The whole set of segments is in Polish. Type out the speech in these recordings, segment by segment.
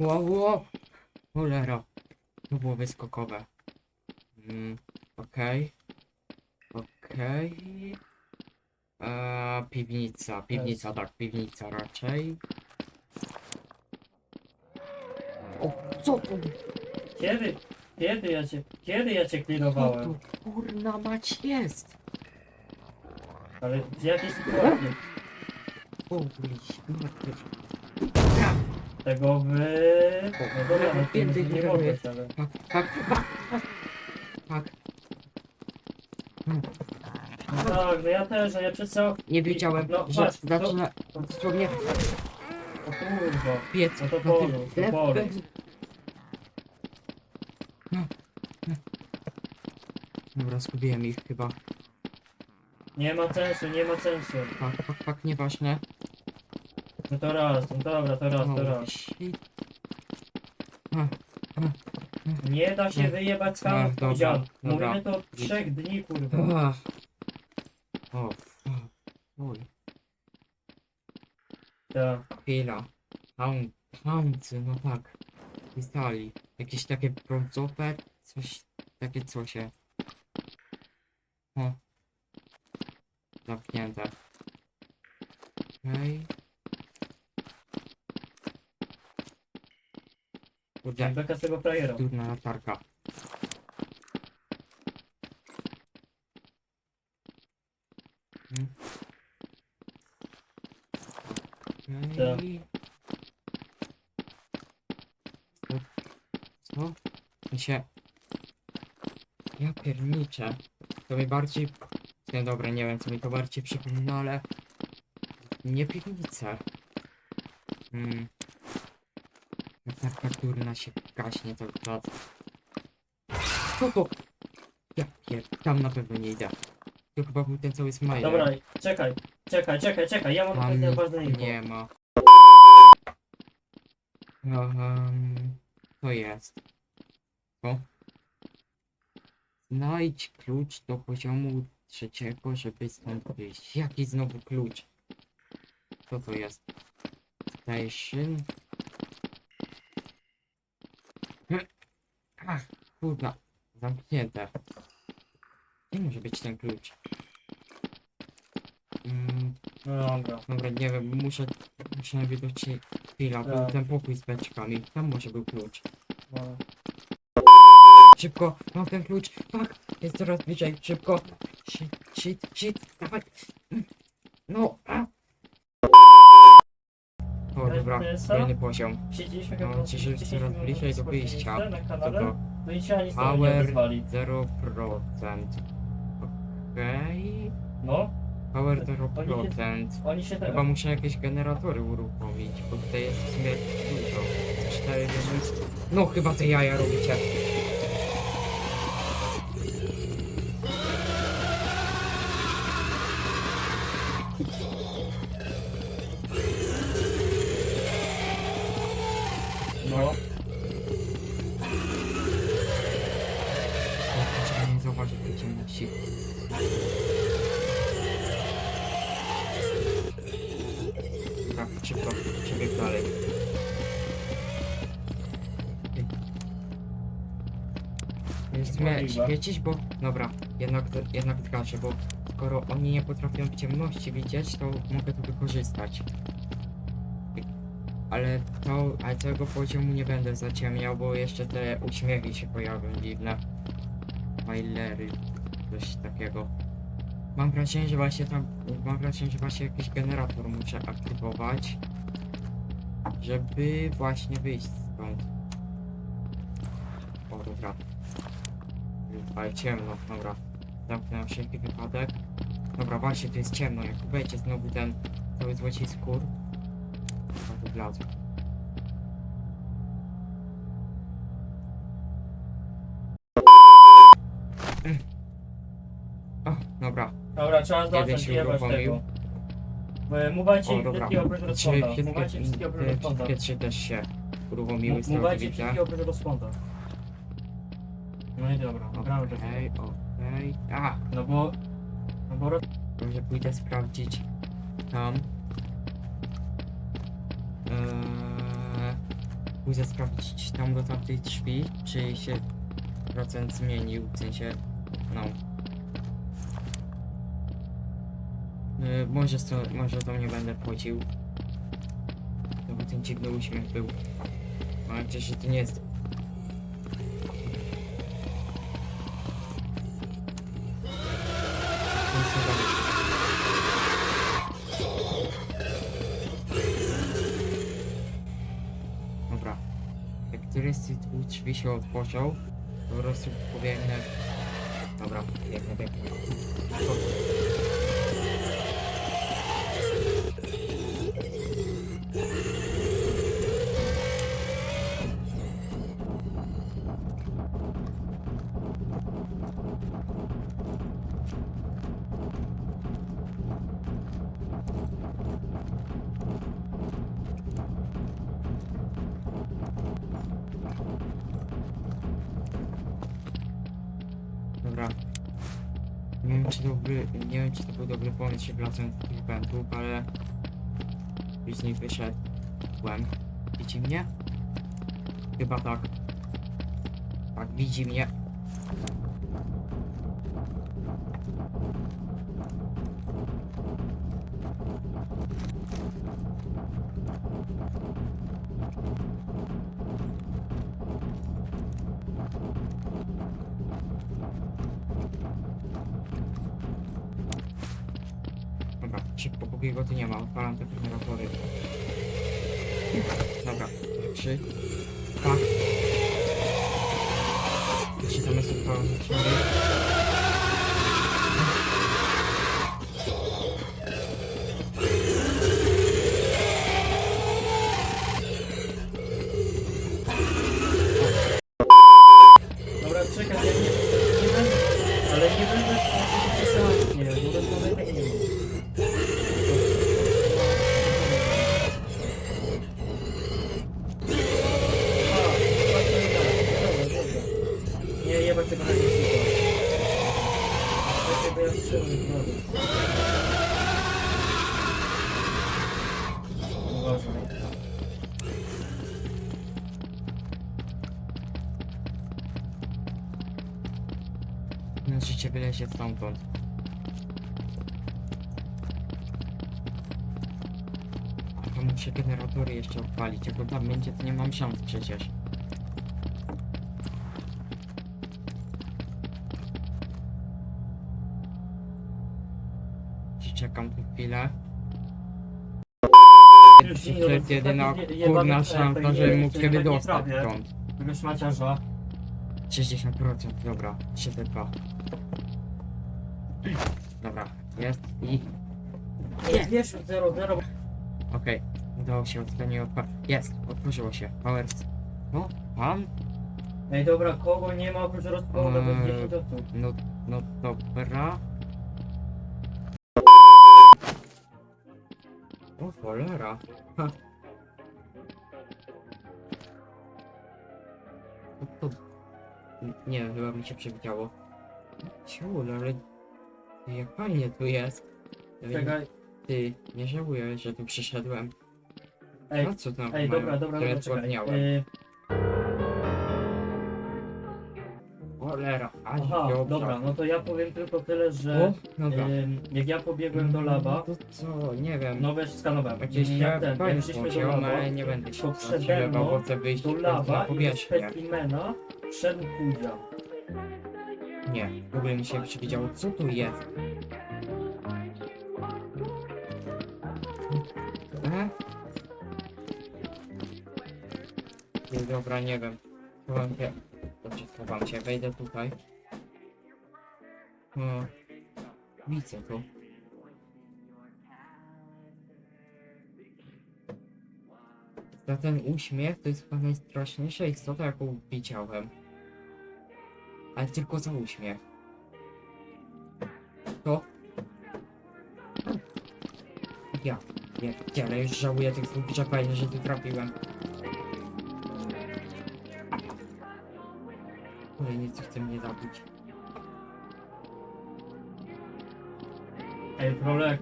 Wow, wow. Cholera. To było wyskokowe. Mm, okej. Okej. Eee, piwnica, piwnica, tak, piwnica raczej. O, co to? Kiedy? Kiedy ja cię, kiedy ja cię Co klinowałem? to kurna mać jest? Ale w jakiej sytuacji? O, śmierty. Tego wy... No dobra, no Więcej nie mogłeś, ale... Tak, tak, tak, tak. No tak, no ja też, no ja przez co... Nie wiedziałem, No, że patrz, to- zaczyna dosłownie O kurwa. piec No to na polu, to polu. No, no. Dobra, zgubiłem ich chyba. Nie ma sensu, nie ma sensu. Tak, tak, tak, nieważne. No to raz, no dobra, to raz, to raz. Nie da się wyjebać Ach, dobra, powiedziałem. dobra. Mówimy to od trzech dni, kurwa. Ach. O, fuck. Oj, Tak. chwila. Ham, hamcy, no tak. Krystali. Jakieś takie brązowe, coś, takie cosie. O. Zamknięte. Okej. Kurde, Beka z tego frajera. durna latarka. Tak. Okej. Co? Co? Mi się... Ja pierniczę. To mi bardziej... Nie, dobra, nie wiem co mi to bardziej przypomina, ale... Nie piwnicę. Hmm. Latarka durna się gaśnie cały czas. Co to? Ja pier... Tam na pewno nie idę. To chyba był ten cały smile. Dobra, czekaj, czekaj, czekaj, czekaj, ja mam Tam pewne ważne info. nie ma. Um, to jest. Co? Znajdź klucz do poziomu trzeciego, żeby stąd wyjść. Jaki znowu klucz? Co to jest? Station. Hm. Ach, kurna. Zamknięte. Nie może być ten klucz. Mm, No dobra. Dobra, nie wiem, muszę, muszę najwidoczniej chwila, był Tak. ten pokój z beczkami, tam może był klucz. No. Szybko, mam ten klucz, fuck, jest coraz bliżej, szybko, shit, shit, shit, dawaj, no, a. O, dobra, kolejny poziom, Siedzieliśmy chyba... nadzieję, że siedzieliśmy coraz bliżej do wyjścia. na kanale? No i się ani nie Power odezwali. 0%, okej, No, power Oni się- 0%, oni się Chyba teraz... muszę jakieś generatory uruchomić, bo tutaj jest w sumie dużo. Cztery wieże. No chyba te jaja robicie. No, ciemności. Dobra, szybko, przebieg dalej. Mnie Możliwe. świecić, bo... Dobra, jednak, jednak zgaszę, bo skoro oni nie potrafią w ciemności widzieć, to mogę to wykorzystać. Ale to, ale całego poziomu nie będę zaciemniał, bo jeszcze te uśmiechy się pojawią dziwne. Mailery, coś takiego. Mam wrażenie, że właśnie tam, mam wrażenie, że właśnie jakiś generator muszę aktywować, żeby właśnie wyjść stąd. O, dobra. Ale ciemno, dobra. Zamknę na wszelki wypadek. Dobra, właśnie, tu jest ciemno, jak wejdzie znowu ten cały złoci skór. To wlazł. O, dobra. dobra, trzeba Jeden zacząć się jebać uruchomił. tego. Bo Mówajcie O, im dobra. wszystkie oprócz wszystkie, oprócz te wszystkie trzy też się uruchomiły z tego Mówajcie widzę. wszystkie oprócz rozponda. No i dobra, gramy to. Okej, okej. A, No bo... No bo... może pójdę sprawdzić tam. Eee, Pójdę sprawdzić tam do tamtej drzwi, czy się procent zmienił, w sensie, no. Y, może, to, może to nie będę wchodził. To by ten dziwny uśmiech był. Mam nadzieję, że to nie jest... Dobra. Jak któryś z tych drzwi się otworzył, to po prostu pobiegnę. Dobra, biegnę, biegnę. Czy dobry, nie wiem czy to był dobry pomysł się wracam do tych wędrów, ale z nich wyszedłem. Widzi mnie? Chyba tak. Tak, widzi mnie. Szybko, póki go tu nie ma, odpalam te generatory. Dobra, trzy, dwa. Jeśli tam jest życie wylezie stamtąd. A muszę generatory jeszcze odpalić, jak on tam będzie, to nie mam szans przecież. Czekam tu chwilę. Ostatni jedyna kurna szansa, żebym mógł nie dostać prawie. stąd. Tego szmaciarza. 60%, dobra, 302. Dobra, jest i... Nie, wiesz, 0-0. Okej, udało się odstanie odpa... Jest, otworzyło się, power... No, pan? Ej, dobra, kogo nie ma oprócz rozpołowa, bo nie Eee. to tu. No, no dobra. O cholera. Ha. To, to... Nie, chyba mi się przewidziało. Ciul, ale... Jak fajnie tu jest. Czekaj. Ty, nie żałuję, że tu przyszedłem. Ej, A co tam ej, mają? dobra, dobra, Tyle dobra, czekaj. zgodniałem. Eee, Cholera, aha, dobra. dobra, no to ja powiem tylko tyle, że O, dobra. jak ja pobiegłem do laba, No to co, nie wiem. no wiesz, skanowałem. Jakieś jak ja ten, jak szliśmy do laba, ale nie będę się to przede mną bo chcę wyjść do na laba i do powierzchnię. specimena wszedł Kuzia. Nie, w ogóle mi się przewidziało, co tu jest. E? Nie, dobra, nie wiem. Schowam się. Dobrze, schowam się, wejdę tutaj. O, widzę to. Za ten uśmiech to jest chyba najstraszniejsza istota, jaką widziałem. Ale tylko za uśmiech. To? Ja, nie, nie, ale już żałuję tych słów, że że tu trafiłem. Kolejny co chce mnie zabić. Ej, prolek.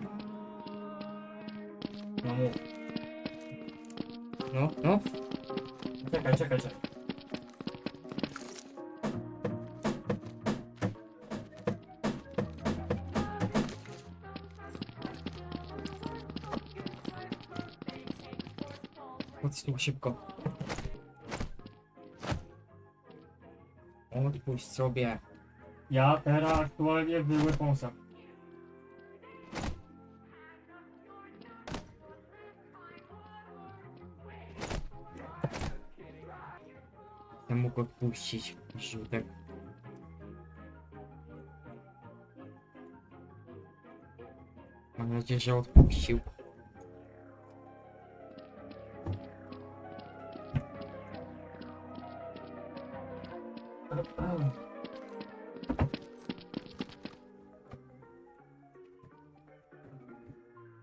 No mów. No, no. Czekaj, czekaj, czekaj. Chodź tu szybko. Odpuść sobie. Ja teraz aktualnie w wyłych wąsach. Ja mógł odpuścić żółtek. Mam nadzieję, że odpuścił.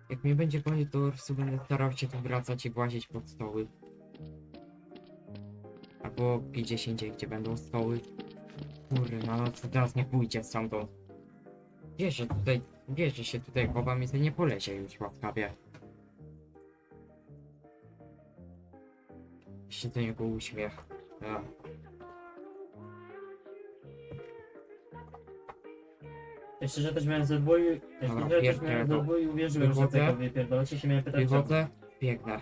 Jak mnie będzie bardziej, to po prostu będę starał się tu wracać i włazić pod stoły albo gdzieś indziej, gdzie będą stoły. Kurna, no, no co teraz nie pójdzie stamtąd. Wiesz, że tutaj, wiesz, że się tutaj chowam i sobie nie polezie już łaskawie. Jeszcze do niego uśmiech. Ja. Jeszcze, że też miałem ze dwoju, jeszcze, że też miałem pierdolę. i uwierzyłem, że się miałem pytać, biegnę.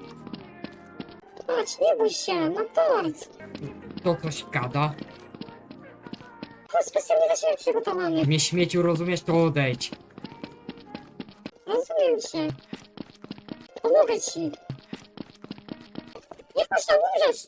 Chodź, nie bój się, no mam tort. To coś gada. Chodź, specjalnie dla siebie przygotowany. Mnie śmieciu, rozumiesz, to odejdź. Rozumiem cię. Pomogę ci. Nie masz tam umrzeć.